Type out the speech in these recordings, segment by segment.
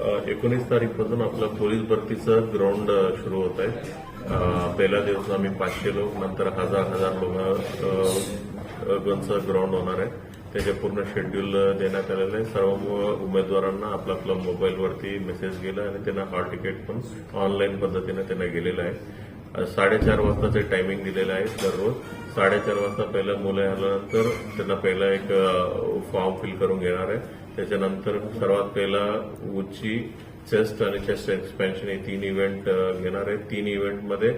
एकोणीस तारीखपासून आपलं पोलीस भरतीचं ग्राउंड सुरू होत आहे. पहिल्या दिवस आम्ही पाचशे लोक नंतर हजार हजार लोकांचं ग्राउंड होणार आहे. त्याचे पूर्ण शेड्यूल देण्यात आलेलं आहे. सर्व उमेदवारांना आपलं आपलं मोबाईलवरती मेसेज गेला आणि त्यांना हॉल तिकीट पण ऑनलाईन पद्धतीने त्यांना गेलेलं आहे. साडेचार वाजताचे टायमिंग दिलेलं आहे दररोज. साडेचार वाजता पहिलं मुलं आल्यानंतर त्यांना पहिला एक फॉर्म फिल करून घेणार आहे. त्याच्यानंतर सर्वात पहिला उची चेस्ट आणि चेस्ट एक्सपेन्शन हे तीन इव्हेंट घेणार आहे. तीन इव्हेंटमध्ये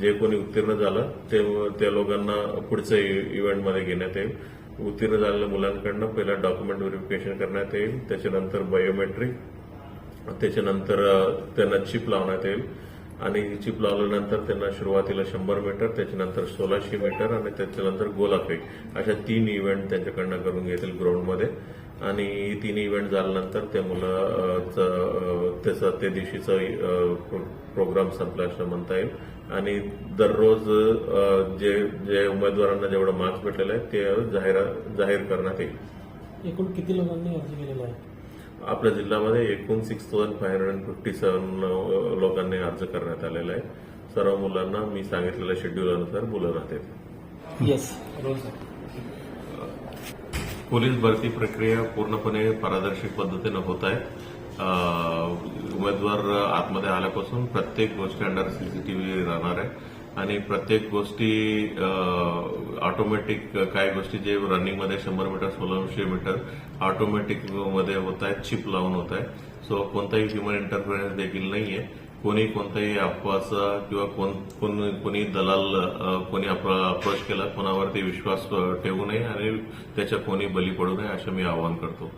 जे कोणी उत्तीर्ण झालं ते त्या लोकांना पुढच्या इव्हेंटमध्ये e, घेण्यात येईल. उत्तीर्ण झालेल्या मुलांकडनं पहिला डॉक्युमेंट व्हेरिफिकेशन करण्यात येईल. त्याच्यानंतर बायोमेट्रिक त्याच्यानंतर त्यांना चिप लावण्यात येईल. आणि चिप लावल्यानंतर त्यांना सुरुवातीला शंभर मीटर त्याच्यानंतर सोळाशे मीटर आणि त्याच्यानंतर गोलाफेक अशा तीन इव्हेंट त्यांच्याकडनं करून घेतील ग्राउंडमध्ये आणि तीन इव्हेंट झाल्यानंतर ते मुलं त्याचं त्याचा त्या दिवशीचा प्रोग्राम संपला असं म्हणता येईल. आणि दररोज जे जे उमेदवारांना जेवढं मार्क्स भेटलेलं आहे ते जाहीर जाहीर करण्यात येईल. एकूण किती लोकांनी अर्ज केलेला आहे? आपल्या जिल्ह्यामध्ये एकूण six thousand five hundred fifty seven लोकांनी अर्ज करण्यात आलेला आहे. सर्व मुलांना मी सांगितलेल्या शेड्यूलनुसार बोलवण्यात येते येस पोलीस भरती प्रक्रिया पूर्णपणे पारदर्शक पद्धतीनं होत आहे. उमेदवार आतमध्ये आल्यापासून प्रत्येक गोष्टी अंडर सीसीटीव्ही राहणार आहे. आणि प्रत्येक गोष्टी ऑटोमॅटिक काही गोष्टी जे रनिंगमध्ये शंभर मीटर सोळाशे मीटर ऑटोमॅटिकमध्ये होत आहेत चिप लावून होत आहे सो कोणताही ह्युमन इंटरफेरन्स देखील नाहीये. कोणी कोणताही अफवाचा किंवा कोण कोण कोणी दलाल कोणी अप्रोच केला कोणावरती विश्वास ठेवू नये आणि त्याच्या कोणी बली पडू नये असं मी आवाहन करतो.